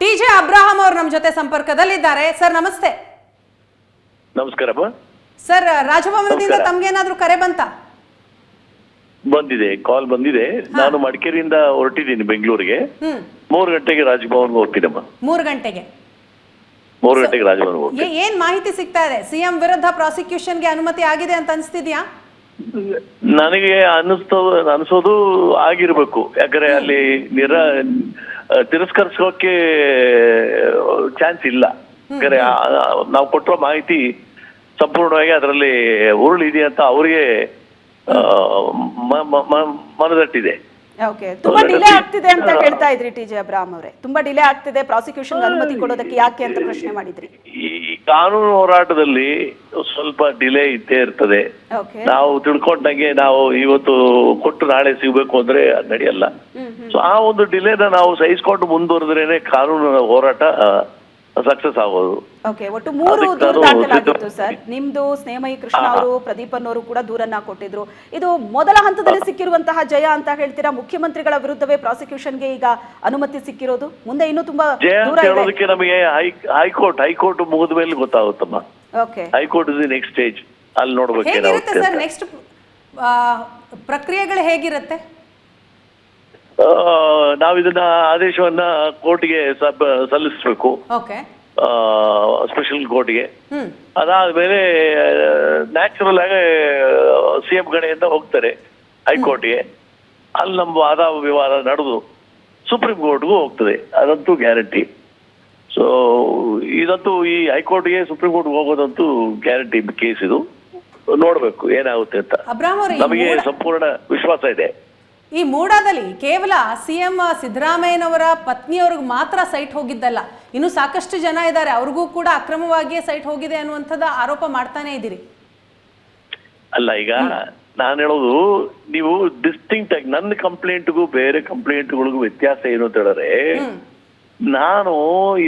T J Abraham ಅವರು ನಮ್ಮ ಜೊತೆ ಸಂಪರ್ಕದಲ್ಲಿದ್ದಾರೆ. ಸರ್ ನಮಸ್ತೆ. ನಮಸ್ಕಾರ ಸರ್ ರಾಜಭವನದಿಂದ ತಮ್ಗೆ ತಮ್ಗೇನಾದ್ರೂ ಕರೆ ಬಂತ? ಬಂದಿದೆ ಕಾಲ್ ಬಂದಿದೆ. ನಾನು ಮಡಿಕೇರಿಯಿಂದ ಹೊರಟಿದ್ದೀನಿ ಬೆಂಗಳೂರಿಗೆ. ಮೂರು ಗಂಟೆಗೆ ರಾಜಭವನ್ ಹೋಗ್ತೀನಮ್ಮ ಮೂರು ಗಂಟೆಗೆ. ಮೂರು ಗಂಟೆಗೆ ರಾಜಭವನ್ ಹೋಗ್ತೀನಿ. ಏನ್ ಮಾಹಿತಿ ಸಿಗ್ತಾ ಇದೆ? ಸಿಎಂ ವಿರುದ್ಧ ಪ್ರಾಸಿಕ್ಯೂಷನ್ಗೆ ಅನುಮತಿ ಆಗಿದೆ ಅಂತ ಅನಿಸ್ತಿದ್ಯಾ? ನನಗೆ ಅನಿಸ್ತ ಅನಿಸೋದು ಆಗಿರ್ಬೇಕು. ಯಾಕಂದ್ರೆ ಅಲ್ಲಿ ನಿರ ತಿರಸ್ಕರಿಸೋಕೆ ಚಾನ್ಸ್ ಇಲ್ಲ. ಯಾಕಂದ್ರೆ ನಾವು ಕೊಟ್ಟಿರೋ ಮಾಹಿತಿ ಸಂಪೂರ್ಣವಾಗಿ ಅದರಲ್ಲಿ ಉರುಳಿದೆ ಅಂತ ಅವರಿಗೆ ಮನದಟ್ಟಿದೆ. ಓಕೆ ತುಂಬಾ ಡಿಲೇ ಆಗ್ತಿದೆ ಅಂತ ಹೇಳ್ತಾ ಇದ್ರಿ ಟಿ ಜೆ ಅಬ್ರಾಹಂ ಅವರೇ. ತುಂಬಾ ಡಿಲೇ ಆಗ್ತಿದೆ ಪ್ರಾಸಿಕ್ಯೂಷನ್ ಅನುಮತಿ ಕೊಡೋದಕ್ಕೆ ಯಾಕೆ ಅಂತ ಪ್ರಶ್ನೆ ಮಾಡಿದ್ರಿ? ಈ ಕಾನೂನು ಹೋರಾಟದಲ್ಲಿ ಸ್ವಲ್ಪ ಡಿಲೇ ಇದ್ದೇ ಇರ್ತದೆ. ನಾವು ತಿಳ್ಕೊಂಡಂಗೆ ನಾವು ಇವತ್ತು ಕೊಟ್ಟು ನಾಳೆ ಸಿಗ್ಬೇಕು ಅಂದ್ರೆ ಅದ್ ನಡೆಯಲ್ಲ ಸೊ ಆ ಒಂದು ಡಿಲೇನ ನಾವು ಸಹಿಸ್ಕೊಂಡು ಮುಂದುವರೆದ್ರೇನೆ ಕಾನೂನು ಹೋರಾಟ ಸಕ್ಸಸ್ ಆಗೋದು. ಓಕೆ ಒಟ್ಟು ಮೂರು ದೂರ ದಾಖಲಾಗಿತ್ತು ಸರ್. ನಿಮ್ದು ಸ್ನೇಹಮಯಿ ಕೃಷ್ಣ ಅವರು ಪ್ರದೀಪನ್ ಅವರು ಕೂಡ ದೂರನ್ನ ಕೊಟ್ಟಿದ್ರು. ಇದು ಮೊದಲ ಹಂತದಲ್ಲಿ ಸಿಕ್ಕಿರುವಂತಹ ಜಯ ಅಂತ ಹೇಳ್ತೀರಾ? ಮುಖ್ಯಮಂತ್ರಿಗಳ ವಿರುದ್ಧವೇ ಪ್ರಾಸಿಕ್ಯೂಷನ್ಗೆ ಈಗ ಅನುಮತಿ ಸಿಕ್ಕಿರೋದು? ಮುಂದೆ ಇನ್ನೂ ತುಂಬಾ ದೂರ ಹೇಳೋದಕ್ಕೆ ನಮಗೆ ಹೈಕೋರ್ಟ್ ಹೈಕೋರ್ಟ್ ಮುಗಿದ ಮೇಲೆ ಗೊತ್ತಾಗುತ್ತಮ್ಮ. Okay high court is next stage ಅಲ್ಲಿ ನೋಡ್ಬೇಕು ಸರ್ ನೆಕ್ಸ್ಟ್ ಪ್ರಕ್ರಿಯೆಗಳು ಹೇಗಿರುತ್ತೆ? ಆ, ನಾವು ಆದೇಶವನ್ನ ಕೋರ್ಟ್ಗೆ ಸಲ್ಲಿಸಬೇಕು. ಓಕೆ. ಸ್ಪೆಷಲ್ ಕೋರ್ಟ್ಗೆ. ಅದಾದ ಅದಾದ್ಮೇಲೆ ನ್ಯಾಚುರಲ್ ಆಗಿ ಸಿ ಎಂ ಕಡೆಯಿಂದ ಹೋಗ್ತಾರೆ ಹೈಕೋರ್ಟ್ಗೆ. ಅಲ್ಲಿ ನಮ್ಮ ವಾದ ವಿವಾದ ನಡೆದು ಸುಪ್ರೀಂ ಕೋರ್ಟ್ಗೂ ಹೋಗ್ತದೆ. ಅದಂತೂ ಗ್ಯಾರಂಟಿ. ಸೊ ಇದಂತೂ ಈ ಹೈಕೋರ್ಟ್ಗೆ ಸುಪ್ರೀಂ ಕೋರ್ಟ್ಗೆ ಹೋಗೋದಂತೂ ಗ್ಯಾರಂಟಿ ಕೇಸ್ ಇದು. ನೋಡ್ಬೇಕು ಏನಾಗುತ್ತೆ ಅಂತ. ನಮಗೆ ಸಂಪೂರ್ಣ ವಿಶ್ವಾಸ ಇದೆ. ಈ ಮೂಡಾದಲ್ಲಿ ಕೇವಲ ಸಿಎಂ ಸಿದ್ದರಾಮಯ್ಯನವರ ಪತ್ನಿಯವ್ರಿಗೆ ಮಾತ್ರ ಸೈಟ್ ಹೋಗಿದ್ದಲ್ಲ. ಇನ್ನು ಸಾಕಷ್ಟು ಜನ ಇದ್ದಾರೆ. ಅವ್ರಿಗೂ ಕೂಡ ಅಕ್ರಮವಾಗಿಯೇ ಸೈಟ್ ಹೋಗಿದೆ ಅನ್ನುವಂಥದ್ದು ಆರೋಪ ಮಾಡ್ತಾನೆ ಇದ್ದೀರಿ. ಅಲ್ಲ ಈಗ ನಾನು ಹೇಳೋದು ನೀವು ಡಿಸ್ಟಿಂಕ್ಟ್ ಆಗಿ ನನ್ನ ಕಂಪ್ಲೇಂಟ್ಗೂ ಬೇರೆ ಕಂಪ್ಲೇಂಟ್ಗಳಿಗೂ ವ್ಯತ್ಯಾಸ ಏನು ಅಂತ ಹೇಳಿದ್ರೆ ನಾನು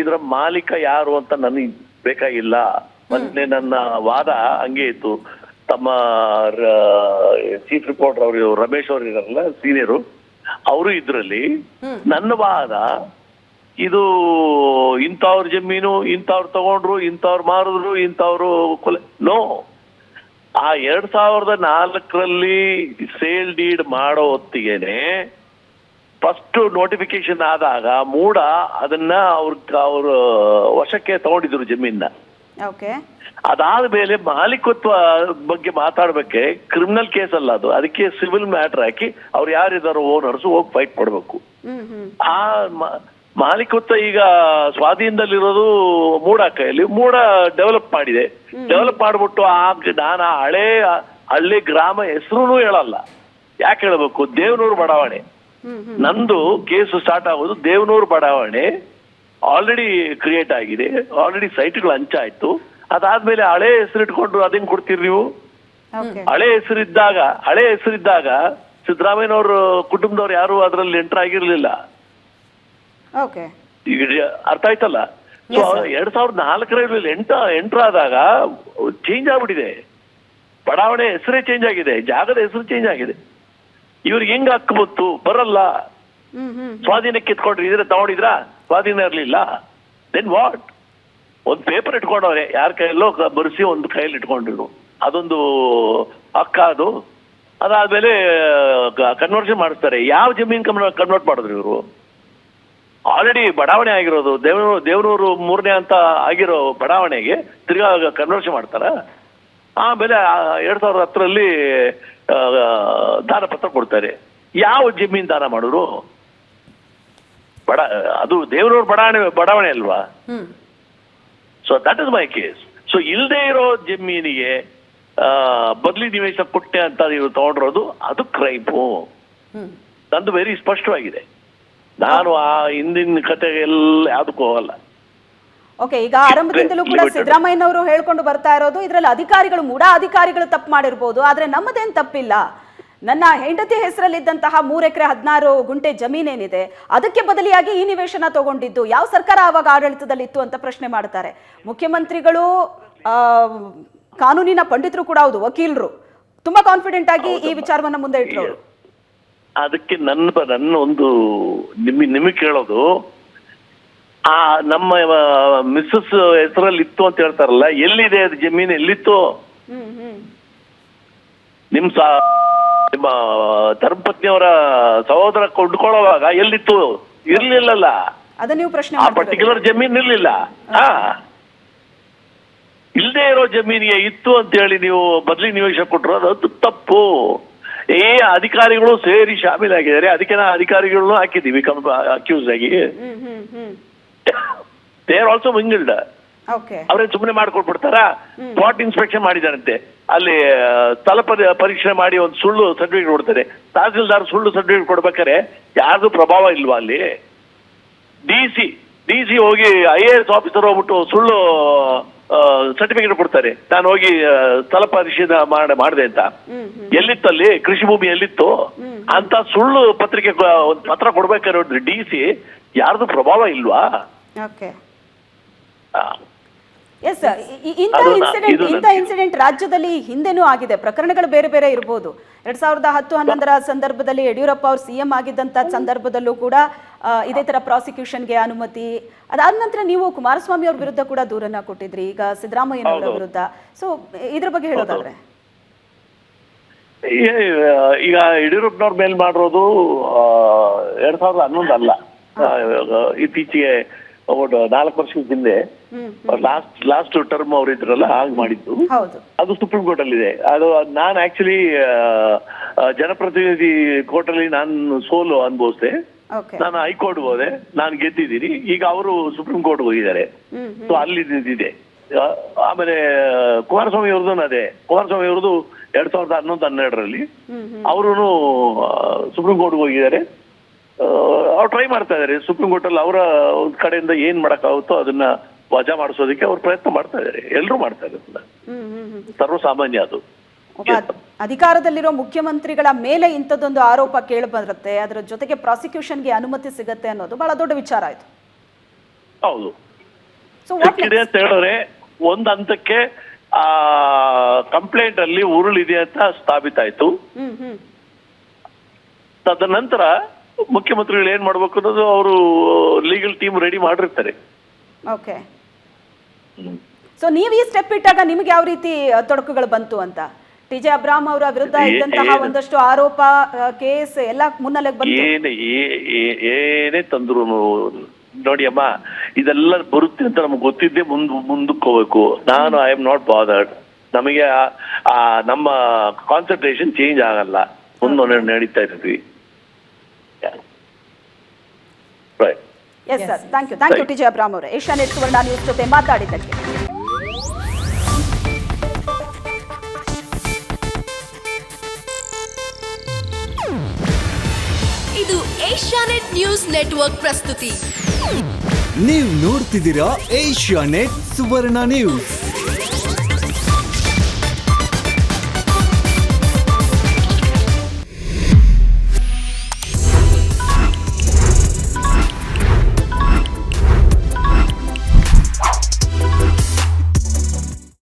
ಇದರ ಮಾಲೀಕ ಯಾರು ಅಂತ ನನಗೆ ಬೇಕಾಗಿಲ್ಲ. ಮೊನ್ನೆ ನನ್ನ ವಾದ ಹಂಗೆ ಇತ್ತು. ತಮ್ಮ ಚೀಫ್ ರಿಪೋರ್ಟರ್ ಅವರು ರಮೇಶ್ ಅವರು ಇದಾರಲ್ಲ ಸೀನಿಯರು ಅವರು ಇದ್ರಲ್ಲಿ ನನ್ನ ವಾದ ಇದು ಇಂಥವ್ರ ಜಮೀನು ಇಂಥವ್ರು ತಗೊಂಡ್ರು ಇಂಥವ್ರು ಮಾರಿದ್ರು ಇಂಥವ್ರು ಕೊಲೆ ನೋ. ಆ ಎರಡ್ ಸಾವಿರದ ನಾಲ್ಕರಲ್ಲಿ ಸೇಲ್ ಡೀಡ್ ಮಾಡೋ ಹೊತ್ತಿಗೆನೆ ಫಸ್ಟ್ ನೋಟಿಫಿಕೇಶನ್ ಆದಾಗ ಮೂಡ ಅದನ್ನ ಅವ್ರ ಅವ್ರ ವಶಕ್ಕೆ ತಗೊಂಡಿದ್ರು ಜಮೀನ ಓಕೆ. ಅದಾದ್ಮೇಲೆ ಮಾಲೀಕತ್ವ ಬಗ್ಗೆ ಮಾತಾಡ್ಬೇಕೆ ಕ್ರಿಮಿನಲ್ ಕೇಸ್ ಅಲ್ಲ ಅದು. ಅದಕ್ಕೆ ಸಿವಿಲ್ ಮ್ಯಾಟರ್ ಹಾಕಿ ಅವ್ರು ಯಾರಿದಾರೋ ಓನರ್ಸ್ ಹೋಗಿ ಫೈಟ್ ಮಾಡ್ಬೇಕು. ಆ ಮಾಲೀಕತ್ವ ಈಗ ಸ್ವಾಧೀನದಲ್ಲಿರೋದು ಮೂಡ ಕೈಯಲ್ಲಿ ಮೂಡ ಡೆವಲಪ್ ಮಾಡಿದೆ. ಡೆವಲಪ್ ಮಾಡ್ಬಿಟ್ಟು ಆ ನಾನ ಆ ಹಳೆ ಹಳ್ಳಿ ಗ್ರಾಮ ಹೆಸರು ಹೇಳಲ್ಲ. ಯಾಕೆ ಹೇಳ್ಬೇಕು? ದೇವನೂರು ಬಡಾವಣೆ. ನಂದು ಕೇಸ್ ಸ್ಟಾರ್ಟ್ ಆಗೋದು ದೇವನೂರು ಬಡಾವಣೆ. ಆಲ್ರೆಡಿ ಕ್ರಿಯೇಟ್ ಆಗಿದೆ ಆಲ್ರೆಡಿ ಸೈಟ್ಗಳು ಹಂಚಾಯ್ತು ಅದಾದ್ಮೇಲೆ ಹಳೆ ಹೆಸರು ಇಟ್ಕೊಂಡು ಅದೇನ್ ಕೊಡ್ತೀರಿ ನೀವು? ಓಕೆ ಹಳೆ ಹೆಸರಿದ್ದಾಗ ಹಳೆ ಹೆಸರಿದ್ದಾಗ ಸಿದ್ದರಾಮಯ್ಯನವ್ರ ಕುಟುಂಬದವ್ರು ಯಾರು ಅದರಲ್ಲಿ ಎಂಟರ್ ಆಗಿರ್ಲಿಲ್ಲ. ಓಕೆ ಈಗ ಅರ್ಥ ಆಯ್ತಲ್ಲ? ಸೊ ಎರಡ್ ಸಾವಿರದ ನಾಲ್ಕರಲ್ಲಿ ಎಂಟ ಎಂಟರ್ ಆದಾಗ ಚೇಂಜ್ ಆಗ್ಬಿಟ್ಟಿದೆ. ಬಡಾವಣೆ ಹೆಸರೇ ಚೇಂಜ್ ಆಗಿದೆ ಜಾಗದ ಹೆಸರು ಚೇಂಜ್ ಆಗಿದೆ. ಇವ್ರಿಗೆ ಹೆಂಗ್ ಹಕ್ಕು ಬರಲ್ಲ. ಸ್ವಾಧೀನಕ್ಕೆ ಎತ್ಕೊಂಡ್ರಿ. ಇದ್ರೆ ತಗೊಂಡಿದ್ರ? ಸ್ವಾಧೀನ ಇರಲಿಲ್ಲ. ದೆನ್ ವಾಟ್ ಒಂದು ಪೇಪರ್ ಇಟ್ಕೊಂಡವ್ರೆ. ಯಾರ ಕೈಯಲ್ಲೋ ಬರೆಸಿ ಒಂದು ಕೈಯಲ್ಲಿ ಇಟ್ಕೊಂಡಿರು ಅದೊಂದು ಅಕ್ಕ ಅದು. ಅದಾದ್ಮೇಲೆ ಕನ್ವರ್ಷನ್ ಮಾಡಿಸ್ತಾರೆ. ಯಾವ ಜಮೀನ್ ಕನ್ವರ್ಟ್ ಮಾಡಿದ್ರು ಇವರು? ಆಲ್ರೆಡಿ ಬಡಾವಣೆ ಆಗಿರೋದು. ದೇವನೂರು ದೇವನೂರು ಮೂರನೇ ಅಂತ ಆಗಿರೋ ಬಡಾವಣೆಗೆ ತಿರ್ಗಾ ಕನ್ವರ್ಷನ್ ಮಾಡ್ತಾರ? ಆಮೇಲೆ ಎರಡ್ ಸಾವಿರದ ಹತ್ತರಲ್ಲಿ ದಾನ ಪತ್ರ ಕೊಡ್ತಾರೆ. ಯಾವ ಜಮೀನ್ ದಾನ ಮಾಡಿದ್ರು? ಬಡ ಅದು ದೇವರವ್ರ ಬಡಾವಣೆ ಬಡಾವಣೆ ಅಲ್ವಾ? So that is my case so ಇಲ್ಲದೆ ಇರೋ ಜಮೀನಿಗೆ ಬದಲಿ ನಿವೇಶ ಕೊಟ್ಟೆ ಅಂತ ನೀವು ತಗೊಂಡಿರೋದು ಅದು ಕ್ರೈಮು ನಂದು ವೆರಿ ಸ್ಪಷ್ಟವಾಗಿದೆ. ನಾನು ಆ ಹಿಂದಿನ ಕಥೆಗೆಲ್ಲ ಎಲ್ಲ ಯಾವ್ದಕ್ಕೂ ಹೋಗಲ್ಲ. ಓಕೆ ಈಗ ಆರಂಭದಿಂದಲೂ ಕೂಡ. ಸಿದ್ದರಾಮಯ್ಯನವರು ಹೇಳ್ಕೊಂಡು ಬರ್ತಾ ಇರೋದು ಇದರಲ್ಲಿ ಅಧಿಕಾರಿಗಳು ಮೂಡ ಅಧಿಕಾರಿಗಳು ತಪ್ಪು ಮಾಡಿರ್ಬೋದು ಆದ್ರೆ ನಮ್ಮದೇನು ತಪ್ಪಿಲ್ಲ. ನನ್ನ ಹೆಂಡತಿ ಹೆಸರಲ್ಲಿದ್ದಂತಹ ಮೂರ್ ಎಕರೆ ಹದಿನಾರು ಗುಂಟೆ ಜಮೀನೇನಿದೆ ಅದಕ್ಕೆ ಬದಲಿಯಾಗಿ ಈ ನಿವೇಶನ ತಗೊಂಡಿದ್ದು ಯಾವ ಸರ್ಕಾರ ಆವಾಗ ಆಡಳಿತದಲ್ಲಿತ್ತು ಅಂತ ಪ್ರಶ್ನೆ ಮಾಡ್ತಾರೆ. ಮುಖ್ಯಮಂತ್ರಿಗಳು ಕಾನೂನಿನ ಪಂಡಿತರು ಕೂಡ ಹೌದು ವಕೀಲರು. ತುಂಬಾ ಕಾನ್ಫಿಡೆಂಟ್ ಆಗಿ ಈ ವಿಚಾರವನ್ನ ಮುಂದೆ ಇಟ್ಟರು ಅದಕ್ಕೆ ನನ್ನ ನನ್ನ ಒಂದು ನಿಮ್ಮ ನಿಮಗೆ ಕೇಳೋದು ಆ ನಮ್ಮ ಮಿಸ್ಸಸ್ ಹೆಸರಲ್ಲಿ ಇತ್ತು ಅಂತ ಹೇಳ್ತಾರಲ್ಲ ಎಲ್ಲಿದೆ ಅದು ಜಮೀನು ಎಲ್ಲಿತ್ತು? ನಿಮ್ಮ ನಿಮ್ ಸ ನಿಮ್ಮ ಧರ್ಮಪತ್ನಿಯವರ ಸಹೋದರ ಕೊಂಡ್ಕೊಳ್ಳೋವಾಗ ಎಲ್ಲಿತ್ತು? ಇರ್ಲಿಲ್ಲಲ್ಲ. ಅದನ್ನ ನೀವು ಪ್ರಶ್ನೆ ಆ ಪರ್ಟಿಕ್ಯುಲರ್ ಜಮೀನ್ ಇರ್ಲಿಲ್ಲ. ಹಾ. ಇಲ್ಲದೆ ಇರೋ ಜಮೀನಿಗೆ ಇತ್ತು ಅಂತ ಹೇಳಿ ನೀವು ಬದಲಿ ನಿವೇಶ ಕೊಟ್ಟರು ಅದು ತಪ್ಪು. ಏ ಅಧಿಕಾರಿಗಳು ಸೇರಿ ಶಾಮೀಲಾಗಿದ್ದಾರೆ ಅದಕ್ಕೆ ನಾ ಅಧಿಕಾರಿಗಳನ್ನು ಹಾಕಿದ್ದೀವಿ ಅಕ್ಯೂಸ್ ಆಗಿ. ದೇ ಆರ್ ಆಲ್ಸೋ ಮಿಂಗಲ್ಡ್ ಅವರೇ ಸುಮ್ಮನೆ ಮಾಡ್ಕೊಟ್ಬಿಡ್ತಾರ? ಸ್ಪಾಟ್ ಇನ್ಸ್ಪೆಕ್ಷನ್ ಮಾಡಿದಾರಂತೆ ಅಲ್ಲಿ ತಲಪ ಸ್ಥಳ ಪರೀಕ್ಷೆ ಮಾಡಿ ಒಂದು ಸುಳ್ಳು ಸರ್ಟಿಫಿಕೇಟ್ ಕೊಡ್ತಾರೆ. ತಹಸೀಲ್ದಾರ್ ಸುಳ್ಳು ಸರ್ಟಿಫಿಕೇಟ್ ಕೊಡ್ಬೇಕಾರೆ ಯಾರ್ದು ಪ್ರಭಾವ ಇಲ್ವಾ ಅಲ್ಲಿ? ಡಿ ಸಿ ಡಿ ಸಿ ಹೋಗಿ ಐ ಎ ಎಸ್ ಆಫೀಸರ್ ಹೋಗ್ಬಿಟ್ಟು ಸುಳ್ಳು ಸರ್ಟಿಫಿಕೇಟ್ ಕೊಡ್ತಾರೆ. ನಾನು ಹೋಗಿ ಸ್ಥಳ ಪರಿಶೀಲನೆ ಮಾಡ ಮಾಡಿದೆ ಅಂತ. ಎಲ್ಲಿತ್ತು ಅಲ್ಲಿ? ಕೃಷಿ ಭೂಮಿ ಎಲ್ಲಿತ್ತು? ಅಂತ ಸುಳ್ಳು ಪತ್ರಿಕೆ ಒಂದು ಪತ್ರ ಕೊಡ್ಬೇಕಾದ್ರೆ ಡಿ ಸಿ ಯಾರ್ದು ಪ್ರಭಾವ ಇಲ್ವಾ? ಎಸ್ ಇಂಥ ಇನ್ಸಿಡೆಂಟ್ ಇಂಥ ಇನ್ಸಿಡೆಂಟ್ ರಾಜ್ಯದಲ್ಲಿ ಹಿಂದೆನೂ ಆಗಿದೆ. ಪ್ರಕರಣಗಳು ಬೇರೆ ಬೇರೆ ಇರಬಹುದು ಎರಡ್ ಸಾವಿರದ ಹತ್ತು ಹನ್ನೊಂದರ ಸಂದರ್ಭದಲ್ಲಿ ಯಡಿಯೂರಪ್ಪ ಅವರು ಸಿಎಂ ಆಗಿದ್ದಂಥ ಸಂದರ್ಭದಲ್ಲೂ ಕೂಡ ಇದೇ ತರ ಪ್ರಾಸಿಕ್ಯೂಷನ್ಗೆ ಅನುಮತಿ. ಅದಾದ ನಂತರ ನೀವು ಕುಮಾರಸ್ವಾಮಿ ಅವ್ರ ವಿರುದ್ಧ ಕೂಡ ದೂರನ್ನ ಕೊಟ್ಟಿದ್ರಿ. ಈಗ ಸಿದ್ದರಾಮಯ್ಯನವರ. ವಿರುದ್ಧ. ಸೊ ಇದ್ರ ಬಗ್ಗೆ ಹೇಳೋದಾದ್ರೆ. ಈಗ ಯಡಿಯೂರಪ್ಪನವ್ರ ಮೇಲೆ ಮಾಡಿರೋದು ಎರಡ್ ಸಾವಿರದ ಹನ್ನೊಂದು ಅಲ್ಲ. ಇತ್ತೀಚೆಗೆ ಒಂದು ನಾಲ್ಕು ವರ್ಷದ ಹಿಂದೆ ಲಾಸ್ಟ್ ಲಾಸ್ಟ್ ಟರ್ಮ್ ಅವರು ಇದ್ರಲ್ಲ ಹಾಗೆ ಮಾಡಿದ್ದು. ಅದು ಸುಪ್ರೀಂ ಕೋರ್ಟ್ ಅಲ್ಲಿ ಇದೆ ಅದು ನಾನು ಆಕ್ಚುಲಿ ಜನಪ್ರತಿನಿಧಿ ಕೋರ್ಟ್ ಅಲ್ಲಿ ನಾನು ಸೋಲು ಅನುಭವಿಸಿದೆ. ನಾನು ಹೈಕೋರ್ಟ್ ಹೋದೆ. ನಾನು ಗೆದ್ದಿದ್ದೀನಿ. ಈಗ ಅವರು ಸುಪ್ರೀಂ ಕೋರ್ಟ್ ಹೋಗಿದ್ದಾರೆ. ಸೊ ಅಲ್ಲಿ ಇದೆ ಆಮೇಲೆ ಕುಮಾರಸ್ವಾಮಿ ಅವ್ರದ್ದು ಅದೇ. ಕುಮಾರಸ್ವಾಮಿ ಅವ್ರದ್ದು ಎರಡ್ ಸಾವಿರದ ಹನ್ನೊಂದು ಹನ್ನೆರಡರಲ್ಲಿ ಅವರು ಸುಪ್ರೀಂ ಕೋರ್ಟ್ ಹೋಗಿದ್ದಾರೆ. ಅವ್ರು ಟ್ರೈ ಮಾಡ್ತಾ ಇದಾರೆ. ಸುಪ್ರೀಂ ಕೋರ್ಟ್ ಅಲ್ಲಿ ಅವರ ಒಂದ್ ಕಡೆಯಿಂದ ಏನ್ ಮಾಡಕ್ಕಾಗುತ್ತೋ ಅದನ್ನ ವಜಾ ಮಾಡಿಸೋದಕ್ಕೆ ಅವ್ರು ಪ್ರಯತ್ನ ಮಾಡ್ತಾ ಇದಾರೆ. ಎಲ್ಲರೂ ಮಾಡ್ತಾ ಇದ್ದಾರೆ ಸರ್ವಸಾಮಾನ್ಯ ಅದು. ಅಧಿಕಾರದಲ್ಲಿರೋ ಮುಖ್ಯಮಂತ್ರಿಗಳ ಮೇಲೆ ಇಂಥದ್ದೊಂದು ಆರೋಪ ಕೇಳಿ ಬರುತ್ತೆ ಅದರ ಜೊತೆಗೆ ಪ್ರಾಸಿಕ್ಯೂಷನ್ಗೆ ಅನುಮತಿ ಸಿಗುತ್ತೆ ಅನ್ನೋದು ಬಹಳ ದೊಡ್ಡ ವಿಚಾರ ಆಯ್ತು. ಹೌದು. ಸಿಕ್ಕಿದೆ ಅಂತ ಹೇಳಿದ್ರೆ ಒಂದ್ ಹಂತಕ್ಕೆ ಆ ಕಂಪ್ಲೇಂಟ್ ಅಲ್ಲಿ ಉರುಳಿದೆ ಅಂತ ಸ್ಥಾಪಿತ ಆಯ್ತು. ತದನಂತರ ಮುಖ್ಯಮಂತ್ರಿಗಳು ಏನ್ ಮಾಡ್ಬೇಕು ಅನ್ನೋದು ಅವರು ಲೀಗಲ್ ಟೀಮ್ ರೆಡಿ ಮಾಡಿರ್ತಾರೆ. ಓಕೆ ಸೊ ನೀವು ಈ ಸ್ಟೆಪ್ ಇಟ್ಟಾಗ ನಿಮ್ಗೆ ಯಾವ ರೀತಿ ತೊಡಕುಗಳು ಬಂತು ಅಂತ? ಟಿ ಜೆ ಅಬ್ರಾಮ್ ಅವರ ವಿರುದ್ಧ ಇದ್ದಂತಹ ಏನು? ಒಂದಷ್ಟು ಆರೋಪ ಕೇಸ್ ಎಲ್ಲ ಮುನ್ನೆಲೆಗೆ ಬಂತು? ಏನೇ ಏನೇ ತಂದ್ರು ನೋಡಿ ಅಮ್ಮ ಇದೆಲ್ಲ ಬರುತ್ತೆ ಅಂತ ನಮ್ಗೆ ಗೊತ್ತಿದ್ದೆ ಮುಂದ್ ಮುಂದಕ್ಕೆ ಹೋಗ್ಬೇಕು. ನಾನು ಐ ಆಮ್ ನಾಟ್ ಬಾದರ್ಡ್ ನಮಗೆ ನಮ್ಮ ಕಾನ್ಸಂಟ್ರೇಷನ್ ಚೇಂಜ್ ಆಗಲ್ಲ. ಮುಂದೆ ನಡೀತಾ ಇರ್ತೀವಿ right yes sir thank you thank you T Jaya Abram ಅವರು ಏಷ್ಯಾ ನೆಟ್ ಸುವರ್ಣ ನ್ಯೂಸ್ ಜೊತೆ ಮಾತಾಡಿದ್ದಕ್ಕೆ ಇದು ಏಷ್ಯಾನೆಟ್ ನ್ಯೂಸ್ ನೆಟ್ವರ್ಕ್ ಪ್ರಸ್ತುತಿ. ನೀವು ನೋಡ್ತಿದ್ದೀರಾ ಏಷ್ಯಾ ನೆಟ್ ಸುವರ್ಣ ನ್ಯೂಸ್